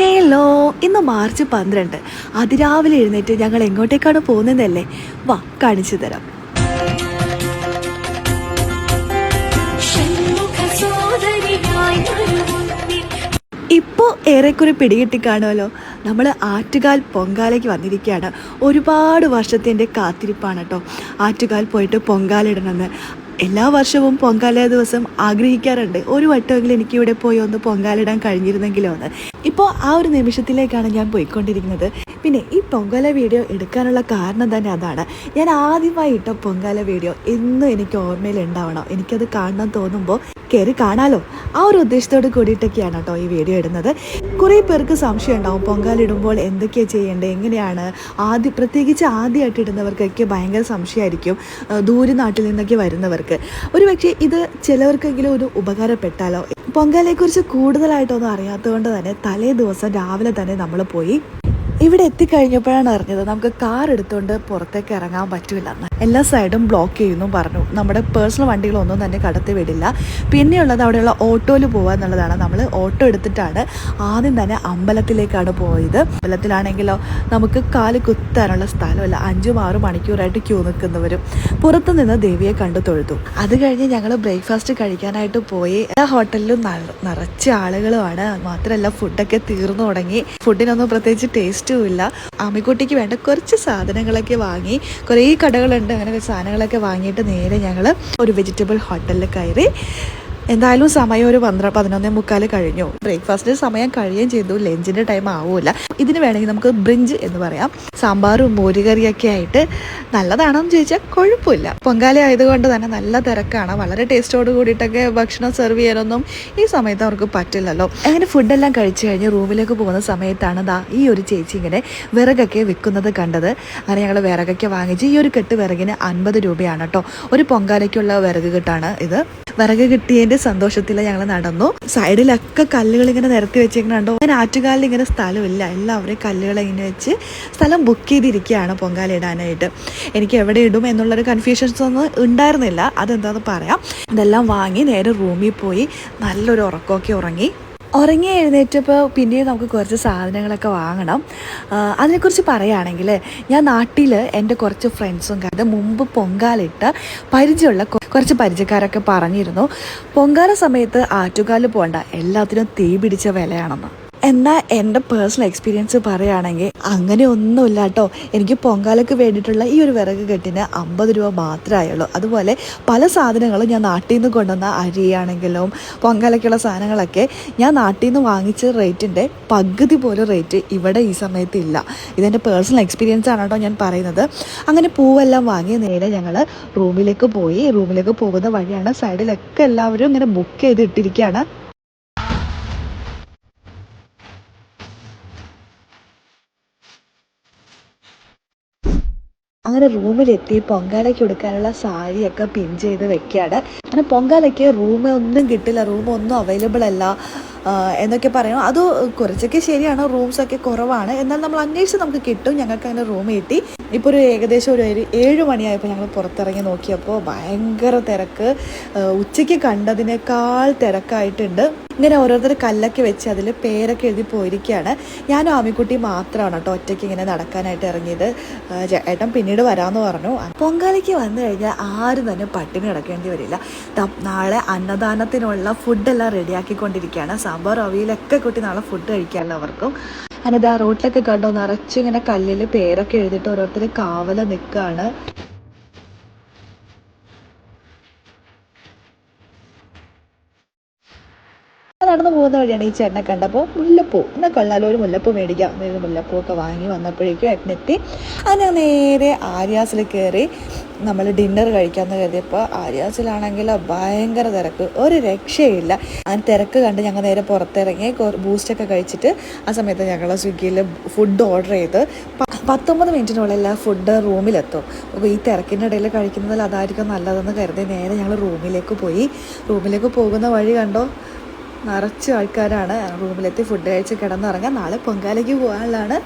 Hello ഇന്ന് March പന്ത്രണ്ട്. അതിരാവിലെ എഴുന്നേറ്റ് ഞങ്ങൾ എങ്ങോട്ടേക്കാണ് പോകുന്നതല്ലേ? വാ കാണിച്ചു തരാം. ഇപ്പോൾ ഏറെക്കുറെ പിടികിട്ടി കാണുമല്ലോ. നമ്മൾ ആറ്റുകാൽ പൊങ്കാലയ്ക്ക് വന്നിരിക്കുകയാണ്. ഒരുപാട് വർഷത്തിന്റെ കാത്തിരിപ്പാണ് കേട്ടോ. ആറ്റുകാൽ പോയിട്ട് പൊങ്കാലിടണമെന്ന് എല്ലാ വർഷവും പൊങ്കാല ദിവസം ആഗ്രഹിക്കാറുണ്ട്. ഒരു വട്ടമെങ്കിലും എനിക്ക് ഇവിടെ പോയി ഒന്ന് പൊങ്കാലിടാൻ കഴിഞ്ഞിരുന്നെങ്കിലോ എന്ന്. ഇപ്പോൾ ആ ഒരു നിമിഷത്തിലേക്കാണ് ഞാൻ പോയിക്കൊണ്ടിരിക്കുന്നത്. പിന്നെ ഈ പൊങ്കാല വീഡിയോ എടുക്കാനുള്ള കാരണം തന്നെ അതാണ്. ഞാൻ ആദ്യമായി ഇട്ട പൊങ്കാല വീഡിയോ എന്നും എനിക്ക് ഓർമ്മയിൽ ഉണ്ടാവണം. എനിക്കത് കാണണം തോന്നുമ്പോൾ കയറി കാണാലോ. ആ ഒരു ഉദ്ദേശത്തോട് കൂടിയിട്ടൊക്കെയാണ് കേട്ടോ ഈ വീഡിയോ ഇടുന്നത്. കുറേ പേർക്ക് സംശയം ഉണ്ടാവും. പൊങ്കാലിടുമ്പോൾ എന്തൊക്കെയാണ് ചെയ്യേണ്ടത്? എങ്ങനെയാണ്? ആദ്യം പ്രത്യേകിച്ച് ആദ്യമായിട്ട് ഇടുന്നവർക്കൊക്കെ ഭയങ്കര സംശയമായിരിക്കും. ദൂരെ നാട്ടിൽ നിന്നൊക്കെ വരുന്നവർക്ക്. ഒരു പക്ഷേ ഇത് ചിലവർക്കെങ്കിലും ഒരു ഉപകാരപ്പെട്ടാലോ പൊങ്കാലയെക്കുറിച്ച് കൂടുതലായിട്ടൊന്നും അറിയാത്തതുകൊണ്ട് തന്നെ തലേ ദിവസം രാവിലെ തന്നെ നമ്മൾ പോയി ഇവിടെ എത്തിക്കഴിഞ്ഞപ്പോഴാണ് അറിഞ്ഞത് നമുക്ക് കാർ എടുത്തുകൊണ്ട് പുറത്തേക്ക് ഇറങ്ങാൻ പറ്റില്ല എല്ലാ സൈഡും ബ്ലോക്ക് ചെയ്യുന്നു പറഞ്ഞു. നമ്മുടെ പേഴ്സണൽ വണ്ടികളൊന്നും തന്നെ കടത്തി വിടില്ല. പിന്നെയുള്ളത് അവിടെയുള്ള ഓട്ടോയിൽ പോകുക എന്നുള്ളതാണ്. നമ്മൾ ഓട്ടോ എടുത്തിട്ടാണ് ആദ്യം തന്നെ അമ്പലത്തിലേക്കാണ് പോയത്. അമ്പലത്തിലാണെങ്കിലോ നമുക്ക് കാൽ കുത്താനുള്ള സ്ഥലമല്ല. അഞ്ചും ആറും മണിക്കൂറായിട്ട് ക്യൂ നിൽക്കുന്നവരും. പുറത്തു നിന്ന് ദേവിയെ കണ്ടു തൊഴുതു. അത് കഴിഞ്ഞ് ഞങ്ങൾ ബ്രേക്ക്ഫാസ്റ്റ് കഴിക്കാനായിട്ട് പോയി. എല്ലാ ഹോട്ടലിലും നിറച്ച് ആളുകളുമാണ്. മാത്രമല്ല ഫുഡൊക്കെ തീർന്നു തുടങ്ങി. ഫുഡിനൊന്നും പ്രത്യേകിച്ച് ടേസ്റ്റും ഇല്ല ആമിക്കുട്ടിക്ക് വേണ്ട കുറച്ച് സാധനങ്ങളൊക്കെ വാങ്ങി കുറേ കടകളുണ്ട്. അങ്ങനെ സാധനങ്ങളൊക്കെ വാങ്ങിയിട്ട് നേരെ ഞങ്ങൾ ഒരു വെജിറ്റബിൾ ഹോട്ടലിൽ കയറി എന്തായാലും സമയം ഒരു പന്ത്രണ്ട് പതിനൊന്നേ മുക്കാൽ കഴിഞ്ഞു. ബ്രേക്ക്ഫാസ്റ്റിന് സമയം കഴിയുകയും ചെയ്തു. ലഞ്ചിന്റെ ടൈം ആവൂല. ഇതിന് വേണമെങ്കിൽ നമുക്ക് ബ്രിഞ്ച് എന്ന് പറയാം. സാമ്പാറും മോരുകറിയൊക്കെ ആയിട്ട് നല്ലതാണെന്ന് ചോദിച്ചാൽ കുഴപ്പമില്ല പൊങ്കാല ആയതുകൊണ്ട് തന്നെ നല്ല തിരക്കാണ്. വളരെ ടേസ്റ്റോട് കൂടിയിട്ടൊക്കെ ഭക്ഷണം സെർവ് ചെയ്യാനൊന്നും ഈ സമയത്ത് അവർക്ക് പറ്റില്ലല്ലോ. അങ്ങനെ ഫുഡെല്ലാം കഴിച്ചു കഴിഞ്ഞ് റൂമിലേക്ക് പോകുന്ന സമയത്താണ് ദാ ഈ ഒരു ചേച്ചി ഇങ്ങനെ വിറകൊക്കെ വിൽക്കുന്നത് കണ്ടത്. അങ്ങനെ ഞങ്ങൾ വിറകൊക്കെ വാങ്ങിച്ച് ഈ ഒരു കെട്ട് വിറകിന് അൻപത് രൂപയാണ് കേട്ടോ. ഒരു പൊങ്കാലയ്ക്കുള്ള വിറക് കെട്ടാണ് ഇത്. വിറക് കിട്ടിയതിന്റെ സന്തോഷത്തിൽ ഞങ്ങൾ നടന്നു. സൈഡിലൊക്കെ കല്ലുകൾ ഇങ്ങനെ നിരത്തി വെച്ചേക്കുന്നുണ്ടോ അങ്ങനെ ആറ്റുകാലിൽ ഇങ്ങനെ സ്ഥലമില്ല. എല്ലാവരും കല്ലുകൾ ഇങ്ങനെ വെച്ച് സ്ഥലം ബുക്ക് ചെയ്തിരിക്കുകയാണ് പൊങ്കാല ഇടാനായിട്ട്. എനിക്ക് എവിടെ ഇടും എന്നുള്ളൊരു കൺഫ്യൂഷൻസ് ഒന്നും ഉണ്ടായിരുന്നില്ല. അതെന്താന്ന് പറയാം. ഇതെല്ലാം വാങ്ങി നേരെ റൂമിൽ പോയി. നല്ലൊരു ഉറക്കമൊക്കെ ഉറങ്ങി. ഉറങ്ങി എഴുന്നേറ്റപ്പോൾ പിന്നീട് നമുക്ക് കുറച്ച് സാധനങ്ങളൊക്കെ വാങ്ങണം. അതിനെക്കുറിച്ച് പറയുകയാണെങ്കിൽ ഞാൻ നാട്ടിൽ എന്റെ കുറച്ച് ഫ്രണ്ട്സും കണ്ട് മുമ്പ് പൊങ്കാലിട്ട് പരിചയമുള്ള കുറച്ച് പരിചയക്കാരൊക്കെ പറഞ്ഞിരുന്നു. പൊങ്കാല സമയത്ത് ആറ്റുകാൽ പോകണ്ട എല്ലാത്തിനും തീ പിടിച്ച വിലയാണെന്ന്. എന്നാൽ എന്റെ പേഴ്സണൽ എക്സ്പീരിയൻസ് പറയുകയാണെങ്കിൽ അങ്ങനെ ഒന്നുമില്ല കേട്ടോ. എനിക്ക് പൊങ്കാലയ്ക്ക് വേണ്ടിയിട്ടുള്ള ഈ ഒരു വിറക് കെട്ടിന് അമ്പത് രൂപ മാത്രമേ ആയുള്ളൂ. അതുപോലെ പല സാധനങ്ങളും ഞാൻ നാട്ടിൽ നിന്ന് കൊണ്ടുവന്ന അരിയാണെങ്കിലും പൊങ്കാലയ്ക്കുള്ള സാധനങ്ങളൊക്കെ ഞാൻ നാട്ടിൽ നിന്ന് വാങ്ങിച്ച റേറ്റിന്റെ പകുതി പോലും റേറ്റ് ഇവിടെ ഈ സമയത്ത് ഇല്ല. ഇതെന്റെ പേഴ്സണൽ എക്സ്പീരിയൻസ് ആണ് കേട്ടോ ഞാൻ പറയുന്നത്. അങ്ങനെ പൂവെല്ലാം വാങ്ങി നേരെ ഞങ്ങൾ റൂമിലേക്ക് പോയി. റൂമിലേക്ക് പോകുന്ന വഴിയാണ് സൈഡിലൊക്കെ എല്ലാവരും ഇങ്ങനെ ബുക്ക് ചെയ്ത് ഇട്ടിരിക്കുകയാണ് അങ്ങനെ റൂമിലെത്തി പൊങ്കാലയ്ക്ക് കൊടുക്കാനുള്ള സാരിയൊക്കെ പിൻ ചെയ്ത് വെക്കുകയാണ് അങ്ങനെ പൊങ്കാലയ്ക്ക് റൂം ഒന്നും കിട്ടില്ല റൂം ഒന്നും അവൈലബിൾ അല്ല എന്നൊക്കെ പറയണം അത് കുറച്ചൊക്കെ ശരിയാണ് റൂംസൊക്കെ കുറവാണ്. എന്നാൽ നമ്മൾ അന്വേഷിച്ച് നമുക്ക് കിട്ടും ഞങ്ങൾക്ക് അങ്ങനെ റൂം കിട്ടി. ഇപ്പോൾ ഒരു ഏകദേശം ഒരു ഏഴ് മണിയായപ്പോൾ ഞങ്ങൾ പുറത്തിറങ്ങി നോക്കിയപ്പോൾ ഭയങ്കര തിരക്ക്. ഉച്ചയ്ക്ക് കണ്ടതിനേക്കാൾ തിരക്കായിട്ടുണ്ട്. ഇങ്ങനെ ഓരോരുത്തർ കല്ലൊക്കെ വെച്ച് അതിൽ പേരൊക്കെ എഴുതി പോയിരിക്കുകയാണ് ഞാനും ആമിക്കുട്ടി മാത്രമാണ് കേട്ടോ ഒറ്റയ്ക്ക് ഇങ്ങനെ നടക്കാനായിട്ട് ഇറങ്ങിയത്. ഏട്ടൻ പിന്നീട് വരാമെന്ന് പറഞ്ഞു. പൊങ്കാലയ്ക്ക് വന്നു കഴിഞ്ഞാൽ ആരും തന്നെ പട്ടിണി കിടക്കേണ്ടി വരില്ല. നാളെ അന്നദാനത്തിനുള്ള ഫുഡെല്ലാം റെഡിയാക്കിക്കൊണ്ടിരിക്കുകയാണ് സാമ്പാർ അവിയലൊക്കെ കൂട്ടി നാളെ ഫുഡ് കഴിക്കാമല്ലോ അവർക്കും ആ റോട്ടിലൊക്കെ കണ്ടോ നിറച്ചിങ്ങനെ കല്ലിൽ പേരൊക്കെ എഴുതിയിട്ട് ഓരോരുത്തർ കാവല നിൽക്കുകയാണ് നടന്നു പോകുന്ന വഴിയാണ് ഈ ചേട്ടനെ കണ്ടപ്പോൾ മുല്ലപ്പൂ. എന്നാൽ കൊള്ളാലോ ഒരു മുല്ലപ്പൂ മേടിക്കാം എന്നൊരു മുല്ലപ്പൂ ഒക്കെ വാങ്ങി വന്നപ്പോഴേക്കും ഏട്ടനെത്തി. അങ്ങനെ നേരെ ആര്യാസിൽ കയറി നമ്മൾ ഡിന്നർ കഴിക്കാമെന്ന് കരുതിയപ്പോൾ ആര്യാസിലാണെങ്കിൽ ഭയങ്കര തിരക്ക്. ഒരു രക്ഷയില്ല ആ തിരക്ക് കണ്ട് ഞങ്ങൾ നേരെ പുറത്തിറങ്ങി ബൂസ്റ്റൊക്കെ കഴിച്ചിട്ട് ആ സമയത്ത് ഞങ്ങൾ സ്വിഗ്ഗിയിൽ ഫുഡ് ഓർഡർ ചെയ്ത് പത്തൊമ്പത് മിനിറ്റിനുള്ളിൽ ഫുഡ് റൂമിലെത്തും. അപ്പോൾ ഈ തിരക്കിന്റെ ഇടയിൽ കഴിക്കുന്നതിൽ അതായിരിക്കും നല്ലതെന്ന് കരുതി നേരെ ഞങ്ങൾ റൂമിലേക്ക് പോയി. റൂമിലേക്ക് പോകുന്ന വഴി കണ്ടോ? നിറച്ച് ആൾക്കാരാണ് റൂമിലെത്തി ഫുഡ് കഴിച്ച് കിടന്നിറങ്ങാൻ. നാളെ പൊങ്കാലയ്ക്ക് പോകാനുള്ളതാണ്.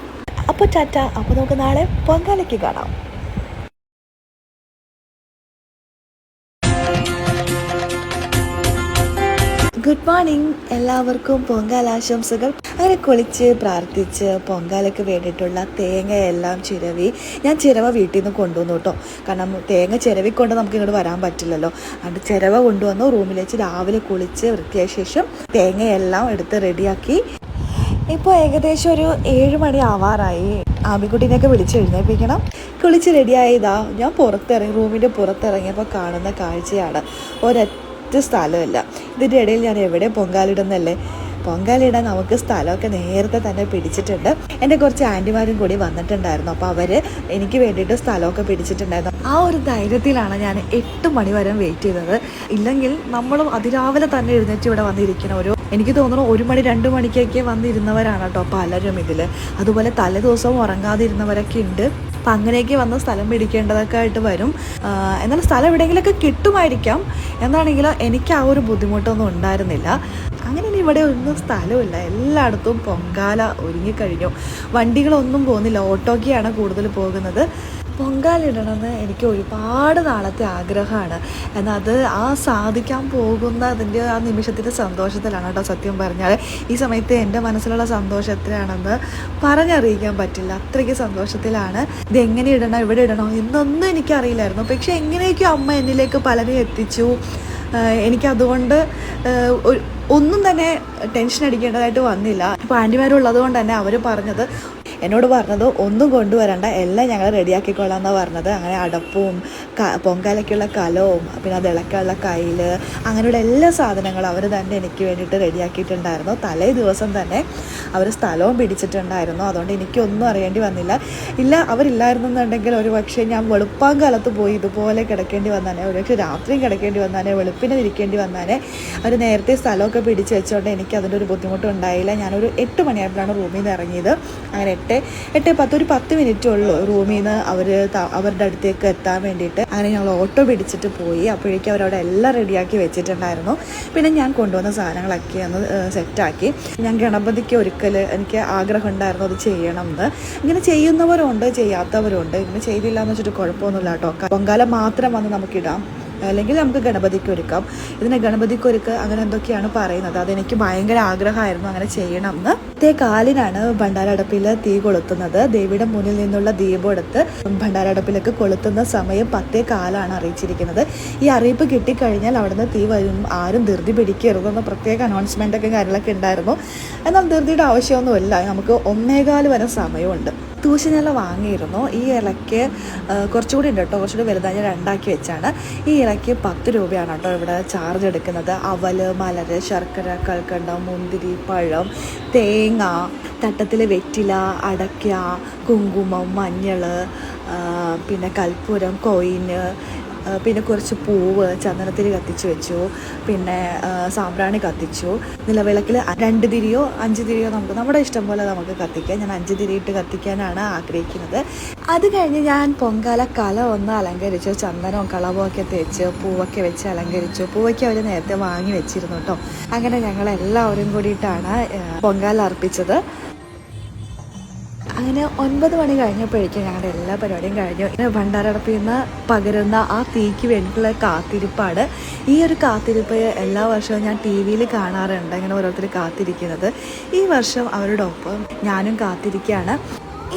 അപ്പോൾ ടാറ്റ അപ്പോൾ നമുക്ക് നാളെ പൊങ്കാലയ്ക്ക് കാണാം. ഗുഡ് മോർണിംഗ് എല്ലാവർക്കും പൊങ്കാലാശംസകൾ അങ്ങനെ കുളിച്ച് പ്രാർത്ഥിച്ച് പൊങ്കാലയ്ക്ക് വേണ്ടിയിട്ടുള്ള തേങ്ങയെല്ലാം ചിരവി ഞാൻ ചിരവ വീട്ടിൽ നിന്ന് കൊണ്ടുവന്നു കേട്ടോ. കാരണം തേങ്ങ ചിരവിക്കൊണ്ട് നമുക്ക് ഇങ്ങോട്ട് വരാൻ പറ്റില്ലല്ലോ. അത് ചിരവ കൊണ്ടുവന്നു. റൂമിൽ വെച്ച് രാവിലെ കുളിച്ച് വൃത്തിയായ ശേഷം തേങ്ങയെല്ലാം എടുത്ത് റെഡിയാക്കി. ഇപ്പോൾ ഏകദേശം ഒരു ഏഴ് മണി ആവാറായി. ആമിക്കുട്ടീനെയൊക്കെ വിളിച്ച് എഴുന്നേൽപ്പിക്കണം. കുളിച്ച് റെഡിയായതാ ഞാൻ പുറത്തിറങ്ങി റൂമിന്റെ പുറത്തിറങ്ങിയപ്പോൾ കാണുന്ന കാഴ്ചയാണ്. ഒരൊറ്റ സ്ഥലമില്ല. ഇതിന്റെ ഇടയിൽ ഞാൻ എവിടെ പൊങ്കാലിടുന്നല്ലേ? പൊങ്കാലിടാൻ നമുക്ക് സ്ഥലമൊക്കെ നേരത്തെ തന്നെ പിടിച്ചിട്ടുണ്ട്. എന്റെ കുറച്ച് ആന്റിമാരും കൂടി വന്നിട്ടുണ്ടായിരുന്നു. അപ്പോൾ അവർ എനിക്ക് വേണ്ടിയിട്ട് സ്ഥലമൊക്കെ പിടിച്ചിട്ടുണ്ടായിരുന്നു. ആ ഒരു ധൈര്യത്തിലാണ് ഞാൻ എട്ട് മണി വരെ വെയിറ്റ് ചെയ്തത്. ഇല്ലെങ്കിൽ നമ്മളും അതിരാവിലെ തന്നെ എഴുന്നേറ്റ് ഇവിടെ വന്നിരിക്കണം ഒരു എനിക്ക് തോന്നുന്നു ഒരു മണി രണ്ട് മണിക്കൊക്കെ വന്നിരുന്നവരാണ് കേട്ടോ പലരും ഇതിൽ അതുപോലെ തലേ ദിവസവും ഉറങ്ങാതിരുന്നവരൊക്കെ ഉണ്ട്. അപ്പം അങ്ങനെയൊക്കെ വന്ന് സ്ഥലം പിടിക്കേണ്ടതൊക്കെ ആയിട്ട് വരും. എന്നാൽ സ്ഥലം എവിടെയെങ്കിലുമൊക്കെ കിട്ടുമായിരിക്കാം. എന്നാണെങ്കിൽ എനിക്ക് ആ ഒരു ബുദ്ധിമുട്ടൊന്നും ഉണ്ടായിരുന്നില്ല. അങ്ങനെ ഇവിടെ ഒന്നും സ്ഥലമില്ല. എല്ലായിടത്തും പൊങ്കാല ഒരുങ്ങിക്കഴിഞ്ഞു. വണ്ടികളൊന്നും പോകുന്നില്ല. ഓട്ടോക്കെയാണ് കൂടുതൽ പോകുന്നത്. പൊങ്കാലിടണമെന്ന് എനിക്ക് ഒരുപാട് നാളത്തെ ആഗ്രഹമാണ്. എന്നാൽ അത് ആ സാധിക്കാൻ പോകുന്ന അതിന്റെ ആ നിമിഷത്തിന്റെ സന്തോഷത്തിലാണ് കേട്ടോ സത്യം പറഞ്ഞാൽ. ഈ സമയത്ത് എന്റെ മനസ്സിലുള്ള സന്തോഷത്തിലാണെന്ന് പറഞ്ഞറിയിക്കാൻ പറ്റില്ല. അത്രയ്ക്ക് സന്തോഷത്തിലാണ്. ഇത് എങ്ങനെ ഇടണം ഇവിടെ ഇടണോ എന്നൊന്നും എനിക്കറിയില്ലായിരുന്നു. പക്ഷേ എങ്ങനെയൊക്കെയോ അമ്മ എന്നിലേക്ക് പലരും എത്തിച്ചു. എനിക്കതുകൊണ്ട് ഒന്നും തന്നെ ടെൻഷൻ അടിക്കേണ്ടതായിട്ട് വന്നില്ല. ഇപ്പോൾ ആന്റിമാരുള്ളത് കൊണ്ട് തന്നെ അവർ പറഞ്ഞത് എന്നോട് പറഞ്ഞത് ഒന്നും കൊണ്ടുവരണ്ട എല്ലാം ഞങ്ങൾ റെഡിയാക്കിക്കൊള്ളാം എന്നാണ് പറഞ്ഞത്. അങ്ങനെ അടപ്പും പൊങ്കാലയ്ക്കുള്ള കലവും പിന്നെ അത് ഇളക്കാനുള്ള കയ്യിൽ അങ്ങനെയുള്ള എല്ലാ സാധനങ്ങളും അവർ തന്നെ എനിക്ക് വേണ്ടിയിട്ട് റെഡിയാക്കിയിട്ടുണ്ടായിരുന്നു. തലേ ദിവസം തന്നെ അവർ സ്ഥലവും പിടിച്ചിട്ടുണ്ടായിരുന്നു. അതുകൊണ്ട് എനിക്കൊന്നും അറിയേണ്ടി വന്നില്ല. ഇല്ല അവരില്ലായിരുന്നെന്നുണ്ടെങ്കിൽ ഒരു പക്ഷേ ഞാൻ വെളുപ്പാൻ കാലത്ത് പോയി ഇതുപോലെ കിടക്കേണ്ടി വന്നാനേ. ഒരു പക്ഷേ രാത്രിയും കിടക്കേണ്ടി വന്നാനേ വെളുപ്പിനെ ഇരിക്കേണ്ടി വന്നാനേ. അവർ നേരത്തെ സ്ഥലമൊക്കെ പിടിച്ച് വെച്ചുകൊണ്ട് എനിക്ക് അതിന്റെ ഒരു ബുദ്ധിമുട്ടുണ്ടായില്ല ഞാനൊരു എട്ട് മണിയായപ്പോഴാണ് റൂമിൽ നിന്ന് ഇറങ്ങിയത്. അങ്ങനെ എട്ട് എട്ട് പത്ത് ഒരു പത്ത് മിനിറ്റ് ഉള്ളൂ റൂമിൽ നിന്ന് അവർ അവരുടെ അടുത്തേക്ക് എത്താൻ വേണ്ടിയിട്ട്. അങ്ങനെ ഞങ്ങൾ ഓട്ടോ പിടിച്ചിട്ട് പോയി. അപ്പോഴേക്കും അവരവിടെ എല്ലാം റെഡിയാക്കി വെച്ചിട്ടുണ്ടായിരുന്നു. പിന്നെ ഞാൻ കൊണ്ടുവന്ന സാധനങ്ങളൊക്കെ ഒന്ന് സെറ്റാക്കി ഞാൻ ഗണപതിക്ക് ഒരിക്കൽ എനിക്ക് ആഗ്രഹം ഉണ്ടായിരുന്നു അത് ചെയ്യണം എന്ന് ഇങ്ങനെ ചെയ്യുന്നവരുണ്ട് ചെയ്യാത്തവരുണ്ട്. ഇങ്ങനെ ചെയ്തില്ല എന്ന് വെച്ചിട്ട് കുഴപ്പമൊന്നുമില്ല കേട്ടോ. പൊങ്കാല മാത്രം വന്ന് നമുക്കിടാം. അല്ലെങ്കിൽ നമുക്ക് ഗണപതിക്ക് ഒരുക്കാം. ഇതിനെ ഗണപതിക്ക് ഒരുക്ക് അങ്ങനെ എന്തൊക്കെയാണ് പറയുന്നത്? അതെനിക്ക് ഭയങ്കര ആഗ്രഹമായിരുന്നു അങ്ങനെ ചെയ്യണം എന്ന്. തേ കാലിനാണ് ഭണ്ഡാരടപ്പിൽ തീ കൊളുത്തുന്നത്. ദേവിയുടെ മുന്നിൽ നിന്നുള്ള ദീപം എടുത്ത് ഭണ്ഡാരടപ്പിലേക്ക് കൊളുത്തുന്ന സമയം പത്തേ കാലാണ് അറിയിച്ചിരിക്കുന്നത്. ഈ അറിയിപ്പ് കിട്ടിക്കഴിഞ്ഞാൽ അവിടുന്ന് തീ വരും. ആരും ധൃതി പിടിക്കരുതെന്ന് പ്രത്യേക അനൗൺസ്മെന്റൊക്കെ കാര്യങ്ങളൊക്കെ ഉണ്ടായിരുന്നു. എന്നാൽ ധൃതിയുടെ ആവശ്യമൊന്നുമില്ല. നമുക്ക് ഒന്നേകാൽ വരെ സമയമുണ്ട്. തൂശനില വാങ്ങിയിരുന്നു. ഈ ഇലയ്ക്ക് കുറച്ചുകൂടി ഉണ്ട് കേട്ടോ. കുറച്ചുകൂടി വലുതായി ഞാൻ രണ്ടാക്കി വെച്ചാണ്. ഈ ഇലയ്ക്ക് പത്ത് രൂപയാണ് കേട്ടോ ഇവിടെ ചാർജ് എടുക്കുന്നത്. അവൽ മലര് ശർക്കര കൽക്കണ്ടം മുന്തിരി പഴം തേങ്ങ തട്ടത്തിൽ വെറ്റില അടയ്ക്ക കുങ്കുമം മഞ്ഞൾ പിന്നെ കൽപ്പൂരം കൊയിന് പിന്നെ കുറച്ച് പൂവ് ചന്ദനത്തിരി കത്തിച്ച് വെച്ചു. പിന്നെ സാമ്പ്രാണി കത്തിച്ചു. നിലവിളക്കിൽ രണ്ട് തിരിയോ അഞ്ച് തിരിയോ നമുക്ക് നമ്മുടെ ഇഷ്ടം പോലെ നമുക്ക് കത്തിക്കാം. ഞാൻ അഞ്ച് തിരിയിട്ട് കത്തിക്കാനാണ് ആഗ്രഹിക്കുന്നത്. അത് കഴിഞ്ഞ് ഞാൻ പൊങ്കാല കല ഒന്ന് അലങ്കരിച്ചു. ചന്ദനവും കളവും ഒക്കെ തേച്ച് പൂവൊക്കെ വെച്ച് അലങ്കരിച്ചു. പൂവൊക്കെ അവർ നേരത്തെ വാങ്ങി വെച്ചിരുന്നു കേട്ടോ. അങ്ങനെ ഞങ്ങൾ എല്ലാവരും കൂടിയിട്ടാണ് പൊങ്കാല അർപ്പിച്ചത്. അങ്ങനെ ഒൻപത് മണി കഴിഞ്ഞപ്പോഴേക്കും ഞങ്ങളുടെ എല്ലാ പരിപാടിയും കഴിഞ്ഞു. ഭണ്ഡാരടപ്പിൽ നിന്ന് പകരുന്ന ആ തീക്ക് വേണ്ടിയിട്ടുള്ള കാത്തിരിപ്പാണ്. ഈ ഒരു കാത്തിരിപ്പ് എല്ലാ വർഷവും ഞാൻ ടി വിയിൽ കാണാറുണ്ട് ഇങ്ങനെ ഓരോരുത്തർ കാത്തിരിക്കുന്നത്. ഈ വർഷം അവരുടെ ഒപ്പം ഞാനും കാത്തിരിക്കുകയാണ്.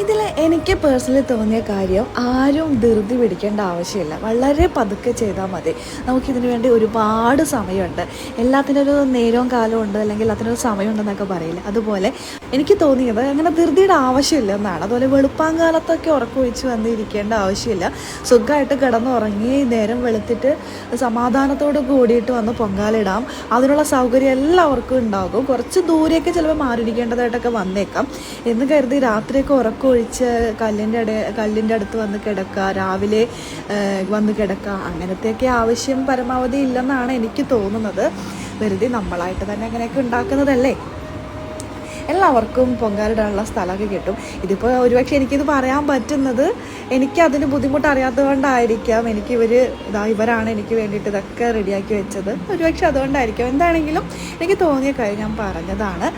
ഇതിൽ എനിക്ക് പേഴ്സണലി തോന്നിയ കാര്യം ആരും ധൃതി പിടിക്കേണ്ട ആവശ്യമില്ല. വളരെ പതുക്കെ ചെയ്താൽ മതി. നമുക്കിതിന് വേണ്ടി ഒരുപാട് സമയമുണ്ട്. എല്ലാത്തിനൊരു നേരവും കാലവും ഉണ്ട് അല്ലെങ്കിൽ എല്ലാത്തിനൊരു സമയമുണ്ടെന്നൊക്കെ പറയില്ല. അതുപോലെ എനിക്ക് തോന്നിയത് അങ്ങനെ ധൃതിയുടെ ആവശ്യമില്ല എന്നാണ്. അതുപോലെ വെളുപ്പാങ്കാലത്തൊക്കെ ഉറക്കമൊഴിച്ച് വന്ന് ഇരിക്കേണ്ട ആവശ്യമില്ല. സുഖമായിട്ട് കിടന്നുറങ്ങി നേരം വെളുത്തിട്ട് സമാധാനത്തോട് കൂടിയിട്ട് വന്ന് പൊങ്കാലിടാം. അതിനുള്ള സൗകര്യം എല്ലാവർക്കും ഉണ്ടാകും. കുറച്ച് ദൂരെയൊക്കെ ചിലപ്പോൾ മാറിയിരിക്കേണ്ടതായിട്ടൊക്കെ വന്നേക്കാം. എന്ന് കരുതി രാത്രിയൊക്കെ ഉറക്കമൊഴിച്ച് കല്ലിന്റെ ഇട കല്ലിന്റെ അടുത്ത് വന്ന് കിടക്കുക രാവിലെ വന്ന് കിടക്കുക അങ്ങനത്തെയൊക്കെ ആവശ്യം പരമാവധി ഇല്ലെന്നാണ് എനിക്ക് തോന്നുന്നത്. വെറുതെ നമ്മളായിട്ട് തന്നെ അങ്ങനെയൊക്കെ ഉണ്ടാക്കുന്നതല്ലേ? എല്ലാവർക്കും പൊങ്കാലിടാനുള്ള സ്ഥലമൊക്കെ കിട്ടും. ഇതിപ്പോൾ ഒരുപക്ഷെ എനിക്കിത് പറയാൻ പറ്റുന്നത് എനിക്കതിന് ബുദ്ധിമുട്ട് അറിയാത്തതുകൊണ്ടായിരിക്കാം എനിക്ക് ഇവർ ഇതാ ഇവരാണ് എനിക്ക് വേണ്ടിയിട്ട് ഇതൊക്കെ റെഡിയാക്കി വെച്ചത്. ഒരുപക്ഷെ അതുകൊണ്ടായിരിക്കാം. എന്താണെങ്കിലും എനിക്ക് തോന്നിയ കാര്യം ഞാൻ പറഞ്ഞതാണ്.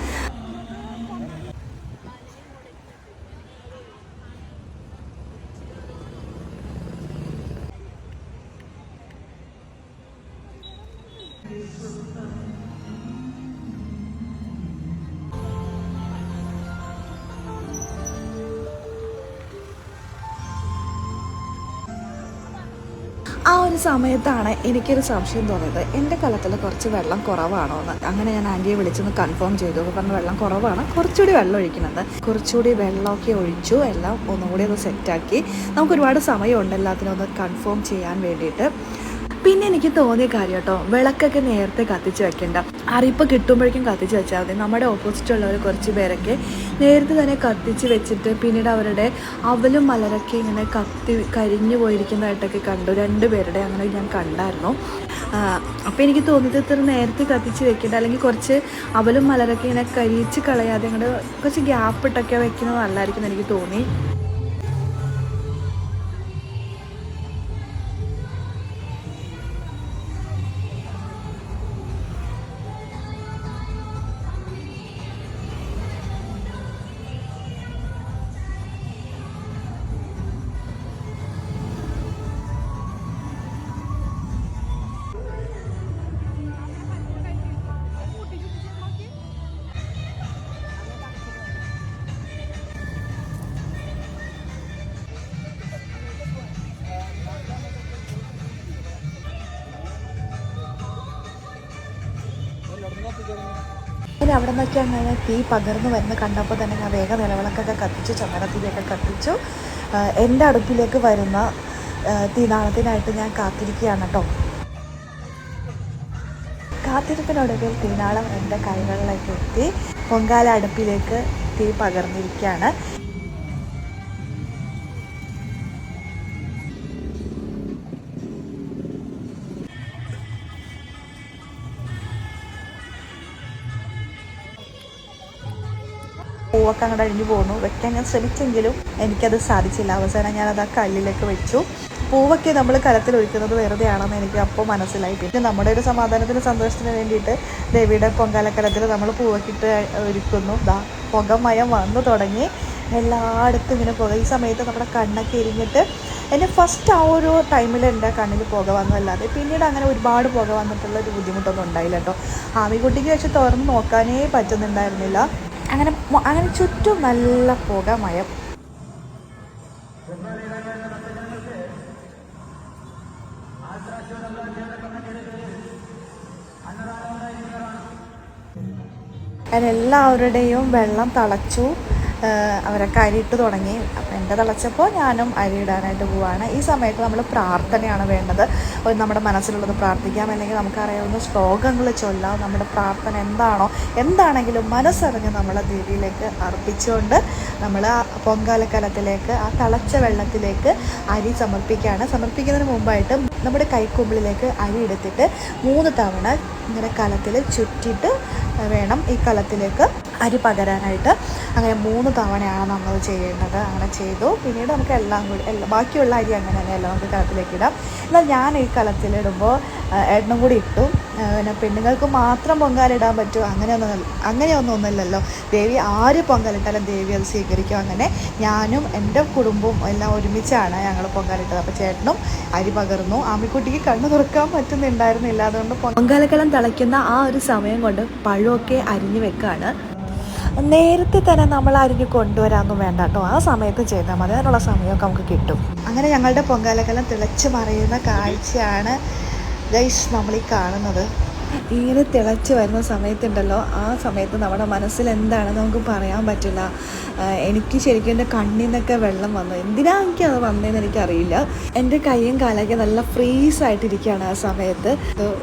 ഒരു സമയത്താണ് എനിക്കൊരു സംശയം തോന്നിയത്. എന്റെ കലത്തിൽ കുറച്ച് വെള്ളം കുറവാണോ എന്ന്. അങ്ങനെ ഞാൻ ആന്റിയെ വിളിച്ചൊന്ന് കൺഫേം ചെയ്തു. അപ്പോൾ പറഞ്ഞ വെള്ളം കുറവാണ്. കുറച്ചുകൂടി വെള്ളം ഒഴിക്കുന്നത് കുറച്ചുകൂടി വെള്ളമൊക്കെ ഒഴിച്ചു. എല്ലാം ഒന്നുകൂടി ഒന്ന് സെറ്റാക്കി നമുക്ക് ഒരുപാട് സമയമുണ്ട് എല്ലാത്തിനും ഒന്ന് കൺഫേം ചെയ്യാൻ വേണ്ടിയിട്ട്. പിന്നെ എനിക്ക് തോന്നിയ കാര്യം കേട്ടോ വിളക്കൊക്കെ നേരത്തെ കത്തിച്ച് വെക്കേണ്ട. അറിയിപ്പ് കിട്ടുമ്പോഴേക്കും കത്തിച്ച് വെച്ചാൽ മതി. നമ്മുടെ ഓപ്പോസിറ്റ് ഉള്ളവർ കുറച്ച് പേരൊക്കെ നേരത്തെ തന്നെ കത്തിച്ച് വെച്ചിട്ട് പിന്നീട് അവരുടെ അവലും മലരൊക്കെ ഇങ്ങനെ കത്തി കരിഞ്ഞു പോയിരിക്കുന്നതായിട്ടൊക്കെ കണ്ടു. രണ്ട് പേരുടെ അങ്ങനെ ഞാൻ കണ്ടായിരുന്നു. അപ്പോൾ എനിക്ക് തോന്നിയത് ഇത്ര നേരത്തെ കത്തിച്ച് വെക്കേണ്ട. അല്ലെങ്കിൽ കുറച്ച് അവലും മലരൊക്കെ ഇങ്ങനെ കരിയിച്ച് കളയാതെ ഇങ്ങോട്ട് കുറച്ച് ഗ്യാപ്പ് ഇട്ടൊക്കെ വെക്കുന്നത് നല്ലതായിരിക്കും എന്ന് എനിക്ക് തോന്നി. അവിടെ നിന്നൊക്കെ അങ്ങനെ തീ പകർന്നു വരുന്ന കണ്ടപ്പോൾ തന്നെ ഞാൻ വേഗം നിലവിളക്കൊക്കെ കത്തിച്ചു ചന്ദനത്തിരിയൊക്കെ കത്തിച്ചു. എന്റെ അടുപ്പിലേക്ക് വരുന്ന തീനാളത്തിനായിട്ട് ഞാൻ കാത്തിരിക്കുകയാണ് കേട്ടോ. കാത്തിരിപ്പിനൊടുവിൽ തീനാളം എന്റെ കൈകളിലേക്ക് എത്തി. പൊങ്കാല അടുപ്പിലേക്ക് തീ പകർന്നിരിക്കുകയാണ്. പൂവൊക്കെ അങ്ങോട്ട് അഴിഞ്ഞു പോന്നു. വെക്കാൻ ഞാൻ ശ്രമിച്ചെങ്കിലും എനിക്കത് സാധിച്ചില്ല. അവസാനം ഞാനത് ആ കല്ലിലേക്ക് വെച്ചു. പൂവൊക്കെ നമ്മൾ കലത്തിൽ ഒഴിക്കുന്നത് വെറുതെ ആണെന്ന് എനിക്ക് അപ്പോൾ മനസ്സിലായി. പിന്നെ നമ്മുടെ ഒരു സമാധാനത്തിന് സന്തോഷത്തിന് വേണ്ടിയിട്ട് ദേവിയുടെ പൊങ്കാലക്കലത്തിൽ നമ്മൾ പൂവൊക്കെ ഇട്ട് ഒരുക്കുന്നു. ദാ പുകമയം വന്നു തുടങ്ങി. എല്ലായിടത്തും ഇങ്ങനെ പുക. ഈ സമയത്ത് നമ്മുടെ കണ്ണൊക്കെ എരിഞ്ഞിട്ട് എന്റെ ഫസ്റ്റ് ആ ഒരു ടൈമിൽ എന്റെ കണ്ണിൽ പുക വന്നതല്ലാതെ പിന്നീട് അങ്ങനെ ഒരുപാട് പുക വന്നിട്ടുള്ള ഒരു ബുദ്ധിമുട്ടൊന്നും ഉണ്ടായില്ല കേട്ടോ. ആമിക്കുട്ടിക്ക് വെച്ച് തുറന്ന് നോക്കാനേ പറ്റുന്നുണ്ടായിരുന്നില്ല. അങ്ങനെ അങ്ങനെ ചുറ്റും നല്ല പുക മയം. എല്ലാവരുടെയും വെള്ളം തളച്ചു അവരെ അവരൊക്കെ അരിയിട്ട് തുടങ്ങി. എന്റെ തിളച്ചപ്പോൾ ഞാനും അരി ഇടാനായിട്ട് പോവാണ്. ഈ സമയത്ത് നമ്മൾ പ്രാർത്ഥനയാണ് വേണ്ടത്. നമ്മുടെ മനസ്സിലുള്ളത് പ്രാർത്ഥിക്കാം. അല്ലെങ്കിൽ നമുക്കറിയാവുന്ന ശ്ലോകങ്ങൾ ചൊല്ലാം നമ്മുടെ പ്രാർത്ഥന എന്താണോ എന്താണെങ്കിലും മനസ്സറിഞ്ഞ് നമ്മൾ ദേവിയിലേക്ക് അർപ്പിച്ചുകൊണ്ട് നമ്മൾ ആ പൊങ്കാലക്കലത്തിലേക്ക് ആ തിളച്ച വെള്ളത്തിലേക്ക് അരി സമർപ്പിക്കുകയാണ്. സമർപ്പിക്കുന്നതിന് മുമ്പായിട്ട് നമ്മുടെ കൈക്കുമ്പിളിലേക്ക് അരി എടുത്തിട്ട് മൂന്ന് തവണ ഇങ്ങനെ കലത്തിൽ ചുറ്റിയിട്ട് വേണം ഈ കലത്തിലേക്ക് അരി പകരാനായിട്ട്. അങ്ങനെ മൂന്ന് തവണയാണ് നമ്മൾ ചെയ്യേണ്ടത്. അങ്ങനെ ചെയ്തു. പിന്നീട് നമുക്ക് എല്ലാം കൂടി എല്ലാം ബാക്കിയുള്ള അരി അങ്ങനെ തന്നെയല്ല നമുക്ക് കലത്തിലേക്ക് ഇടാം. എന്നാൽ ഞാൻ ഈ കലത്തിലിടുമ്പോൾ എണ്ണം കൂടി ഇട്ടു. പിന്നെ പെണ്ണുങ്ങൾക്ക് മാത്രം പൊങ്കാലിടാൻ പറ്റുമോ? അങ്ങനെയൊന്നും അങ്ങനെയൊന്നും ഒന്നുമില്ലല്ലോ. ദേവി ആര് പൊങ്കാലിട്ടാലും ദേവി അത് സ്വീകരിക്കും. അങ്ങനെ ഞാനും എന്റെ കുടുംബവും എല്ലാം ഒരുമിച്ചാണ് ഞങ്ങൾ പൊങ്കാലിട്ടത്. അപ്പോൾ ചേട്ടനും അരി പകർന്നു. ആമിക്കുട്ടിക്ക് കണ്ണു തുറക്കാൻ പറ്റുന്നുണ്ടായിരുന്നില്ല. അതുകൊണ്ട് പൊങ്കാലക്കളം തിളയ്ക്കുന്ന ആ ഒരു സമയം കൊണ്ട് പഴമൊക്കെ അരിഞ്ഞു വെക്കാണ്. നേരത്തെ തന്നെ നമ്മൾ അരിഞ്ഞ് കൊണ്ടുവരാമെന്നും വേണ്ട കേട്ടോ. ആ സമയത്ത് ചെയ്താൽ മതി. അതിനുള്ള സമയമൊക്കെ നമുക്ക് കിട്ടും. അങ്ങനെ ഞങ്ങളുടെ പൊങ്കാലക്കലം തിളച്ച് മറിയുന്ന കാഴ്ചയാണ് ഗൈസ് നമ്മൾ ഈ കാണുന്നത് ഇങ്ങനെ തിളച്ച് വരുന്ന സമയത്തുണ്ടല്ലോ. ആ സമയത്ത് നമ്മുടെ മനസ്സിൽ എന്താണ് നമുക്ക് പറയാൻ പറ്റില്ല. എനിക്ക് ശരിക്കും എന്റെ കണ്ണിൽ നിന്നൊക്കെ വെള്ളം വന്നു. എന്തിനാ എനിക്ക് അത് വന്നതെന്ന് എനിക്കറിയില്ല. എന്റെ കൈയും കാലൊക്കെ നല്ല ഫ്രീസ് ആയിട്ടിരിക്കുകയാണ് ആ സമയത്ത്.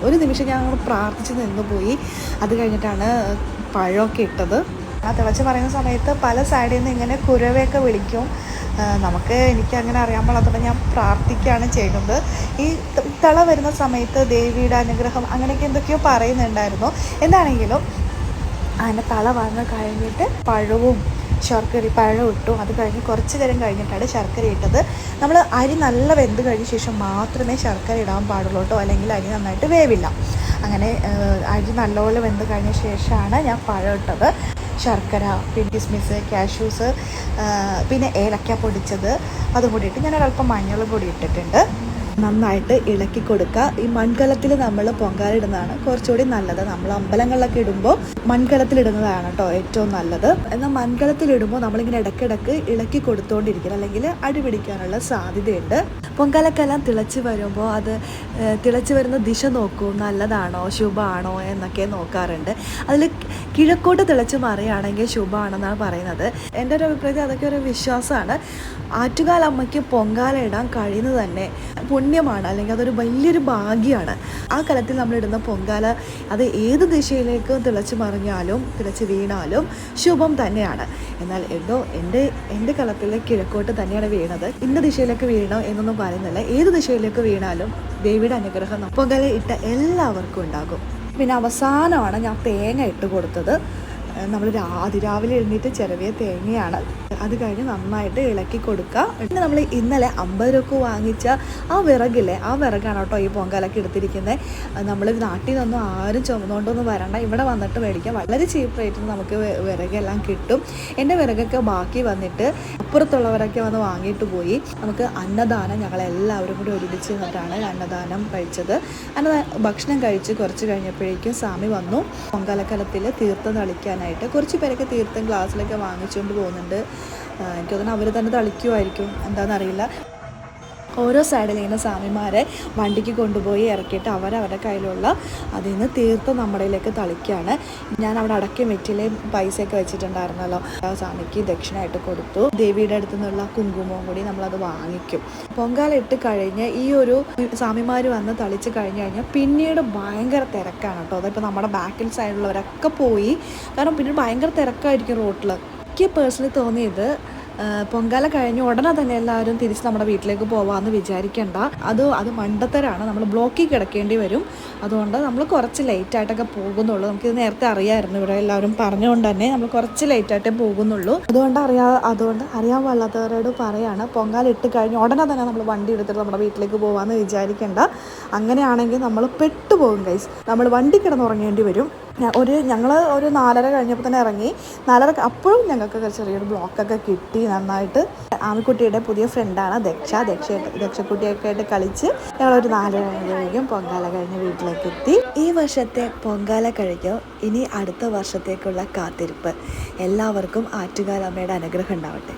ഒരു നിമിഷം ഞാൻ പ്രാർത്ഥിച്ച് നിന്ന് പോയി അത് കഴിഞ്ഞിട്ടാണ് പഴമൊക്കെ ഇട്ടത്. ആ തിളച്ച് പറയുന്ന സമയത്ത് പല സൈഡിൽ നിന്ന് ഇങ്ങനെ കുരവയൊക്കെ വിളിക്കും. നമുക്ക് എനിക്ക് അങ്ങനെ അറിയാൻ ഞാൻ പ്രാർത്ഥിക്കുകയാണ് ചെയ്യുന്നത്. ഈ തിള വരുന്ന സമയത്ത് ദേവിയുടെ അനുഗ്രഹം അങ്ങനെയൊക്കെ എന്തൊക്കെയോ പറയുന്നുണ്ടായിരുന്നു. എന്താണെങ്കിലും അതിന്റെ തള വന്ന് കഴിഞ്ഞിട്ട് പഴവും ശർക്കര പഴം ഇട്ടു. അത് കഴിഞ്ഞ് കുറച്ച് നേരം കഴിഞ്ഞിട്ടാണ് ശർക്കര ഇട്ടത്. നമ്മൾ അരി നല്ല വെന്ത് കഴിഞ്ഞ ശേഷം മാത്രമേ ശർക്കര ഇടാൻ പാടുള്ളൂ കേട്ടോ. അല്ലെങ്കിൽ അരി നന്നായിട്ട് വേവില്ല. അങ്ങനെ അരി നല്ലപോലെ വെന്ത് കഴിഞ്ഞ ശേഷമാണ് ഞാൻ പഴം ഇട്ടത്. ശർക്കര പിന്നെ കിസ്മിസ് കാഷ്യൂസ് പിന്നെ ഏലക്ക പൊടിച്ചത് അതും കൂടി ഇട്ട് ഞാൻ അല്പം മഞ്ഞളും കൂടി ഇട്ടിട്ടുണ്ട്. നന്നായിട്ട് ഇളക്കി കൊടുക്കുക. ഈ മൺകലത്തിൽ നമ്മൾ പൊങ്കാലിടുന്നതാണ് കുറച്ചുകൂടി നല്ലത്. നമ്മൾ അമ്പലങ്ങളിലൊക്കെ ഇടുമ്പോൾ മൺകലത്തിലിടുന്നതാണ് കേട്ടോ ഏറ്റവും നല്ലത്. എന്നാൽ മൺകലത്തിലിടുമ്പോൾ നമ്മളിങ്ങനെ ഇടയ്ക്കിടയ്ക്ക് ഇളക്കി കൊടുത്തുകൊണ്ടിരിക്കണം അല്ലെങ്കിൽ അടി പിടിക്കാനുള്ള സാധ്യതയുണ്ട്. പൊങ്കാലക്കെല്ലാം തിളച്ച് വരുമ്പോൾ അത് തിളച്ച് വരുന്ന ദിശ നോക്കൂ. നല്ലതാണോ ശുഭമാണോ എന്നൊക്കെ നോക്കാറുണ്ട്. അതിൽ കിഴക്കോട്ട് തിളച്ച് മറിയാണെങ്കിൽ ശുഭമാണെന്നാണ് പറയുന്നത്. എന്റെ ഒരു അഭിപ്രായത്തിൽ അതൊക്കെ ഒരു വിശ്വാസമാണ്. ആറ്റുകാലമ്മയ്ക്ക് പൊങ്കാല ഇടാൻ കഴിയുന്നത് തന്നെ പുണ്യമാണ് അല്ലെങ്കിൽ അതൊരു വലിയൊരു ഭാഗ്യമാണ്. ആ കലത്തിൽ നമ്മളിടുന്ന പൊങ്കാല അത് ഏത് ദിശയിലേക്ക് തിളച്ച് മറിഞ്ഞാലും തിളച്ച് വീണാലും ശുഭം തന്നെയാണ്. എന്നാൽ എന്തോ എന്റെ എന്റെ കലത്തിൽ കിഴക്കോട്ട് തന്നെയാണ് വീണത്. ഇന്ന ദിശയിലേക്ക് വീണോ എന്നൊന്നും പറയുന്നില്ല. ഏത് ദിശയിലേക്ക് വീണാലും ദേവിയുടെ അനുഗ്രഹം പൊങ്കാല ഇട്ട എല്ലാവർക്കും ഉണ്ടാകും. പിന്നെ അവസാനമാണ് ഞാൻ തേങ്ങ ഇട്ട് കൊടുത്തത്. നമ്മൾ അതിരാവിലെ എഴുന്നേറ്റ് ചിലവിയ തേങ്ങയാണ്. അത് കഴിഞ്ഞ് നന്നായിട്ട് ഇളക്കി കൊടുക്കുക. പിന്നെ നമ്മൾ ഇന്നലെ അമ്പത് രൂപ വാങ്ങിച്ച ആ വിറകില്ലേ ആ വിറകാണ് കേട്ടോ ഈ പൊങ്കാലൊക്കെ എടുത്തിരിക്കുന്നത് നമ്മൾ നാട്ടിൽ നിന്നൊന്നും ആരും ചുമന്നുകൊണ്ടൊന്നും വരണ്ട. ഇവിടെ വന്നിട്ട് മേടിക്കാം. വളരെ ചീപ്പ് റേറ്റിന് നമുക്ക് വിറകെല്ലാം കിട്ടും. എന്റെ വിറകൊക്കെ ബാക്കി വന്നിട്ട് അപ്പുറത്തുള്ളവരൊക്കെ വന്ന് വാങ്ങിയിട്ട് പോയി. നമുക്ക് അന്നദാനം ഞങ്ങളെല്ലാവരും കൂടി ഒരുമിച്ച് നിന്നിട്ടാണ് അന്നദാനം കഴിച്ചത്. അന്നദാന ഭക്ഷണം കഴിച്ച് കുറച്ച് കഴിഞ്ഞപ്പോഴേക്കും സ്വാമി വന്നു. പൊങ്കാലക്കലത്തിൽ തീർത്ഥം തളിക്കാനായിട്ട് കുറച്ച് പേരൊക്കെ തീർത്ഥം ഗ്ലാസ്സിലൊക്കെ വാങ്ങിച്ചുകൊണ്ട് പോകുന്നുണ്ട്. എനിക്ക് തോന്നുന്നു അവർ തന്നെ തളിക്കുമായിരിക്കും എന്താണെന്നറിയില്ല ഓരോ സൈഡിൽ ഇങ്ങനെ സ്വാമിമാരെ വണ്ടിക്ക് കൊണ്ടുപോയി ഇറക്കിയിട്ട് അവരവരുടെ കയ്യിലുള്ള അതിൽ നിന്ന് തീർത്ത് നമ്മുടെയിലേക്ക് തളിക്കുകയാണ് ഞാൻ അവിടെ അടക്കി വെറ്റിലെ പൈസയൊക്കെ വെച്ചിട്ടുണ്ടായിരുന്നല്ലോ. സ്വാമിക്ക് ദക്ഷിണയായിട്ട് കൊടുത്തു. ദേവിയുടെ അടുത്തു നിന്നുള്ള കുങ്കുമവും കൂടി നമ്മളത് വാങ്ങിക്കും. പൊങ്കാല ഇട്ട് കഴിഞ്ഞ് ഈ ഒരു സ്വാമിമാർ വന്ന് തളിച്ച് കഴിഞ്ഞ് കഴിഞ്ഞാൽ പിന്നീട് ഭയങ്കര തിരക്കാണ് കേട്ടോ. അതിപ്പോൾ നമ്മുടെ ബാക്കിൽ സൈഡിലുള്ളവരൊക്കെ പോയി. കാരണം പിന്നീട് ഭയങ്കര തിരക്കായിരിക്കും റോട്ടിൽ എനിക്ക് പേഴ്സണലി തോന്നിയത് പൊങ്കാല കഴിഞ്ഞ് ഉടനെ തന്നെ എല്ലാവരും തിരിച്ച് നമ്മുടെ വീട്ടിലേക്ക് പോവാമെന്ന് വിചാരിക്കേണ്ട. അത് അത് മണ്ടത്തരാണ്. നമ്മൾ ബ്ലോക്കിൽ കിടക്കേണ്ടി വരും. അതുകൊണ്ട് നമ്മൾ കുറച്ച് ലേറ്റായിട്ടൊക്കെ പോകുന്നുള്ളൂ. നമുക്കിത് നേരത്തെ അറിയാമായിരുന്നു ഇവിടെ എല്ലാവരും പറഞ്ഞുകൊണ്ട് തന്നെ നമ്മൾ കുറച്ച് ലേറ്റായിട്ടേ പോകുന്നുള്ളൂ. അതുകൊണ്ട് അറിയാ അതുകൊണ്ട് അറിയാൻ പാടില്ലാത്തവരോട് പറയാണ് പൊങ്കാല ഇട്ട് കഴിഞ്ഞ് ഉടനെ തന്നെ നമ്മൾ വണ്ടി എടുത്തിട്ട് നമ്മുടെ വീട്ടിലേക്ക് പോകാമെന്ന് വിചാരിക്കേണ്ട. അങ്ങനെയാണെങ്കിൽ നമ്മൾ പെട്ടുപോകും ഗൈസ് നമ്മൾ വണ്ടി കിടന്നുറങ്ങേണ്ടി വരും. ഒരു ഞങ്ങൾ ഒരു നാലര കഴിഞ്ഞപ്പോൾ തന്നെ ഇറങ്ങി. നാലര അപ്പോഴും ഞങ്ങൾക്ക് ചെറിയൊരു ബ്ലോക്കൊക്കെ കിട്ടി നന്നായിട്ട്. ആമിക്കുട്ടിയുടെ പുതിയ ഫ്രണ്ടാണ് ദക്ഷ. ദക്ഷ ദക്ഷക്കുട്ടിയൊക്കെ ആയിട്ട് കളിച്ച് ഞങ്ങളൊരു നാലര കഴിഞ്ഞപ്പോഴേക്കും പൊങ്കാല കഴിഞ്ഞ് വീട്ടിലേക്ക് എത്തി. ഈ വർഷത്തെ പൊങ്കാല കഴിഞ്ഞു ഇനി അടുത്ത വർഷത്തേക്കുള്ള കാത്തിരിപ്പ്. എല്ലാവർക്കും ആറ്റുകാലമ്മയുടെ അനുഗ്രഹം ഉണ്ടാവട്ടെ.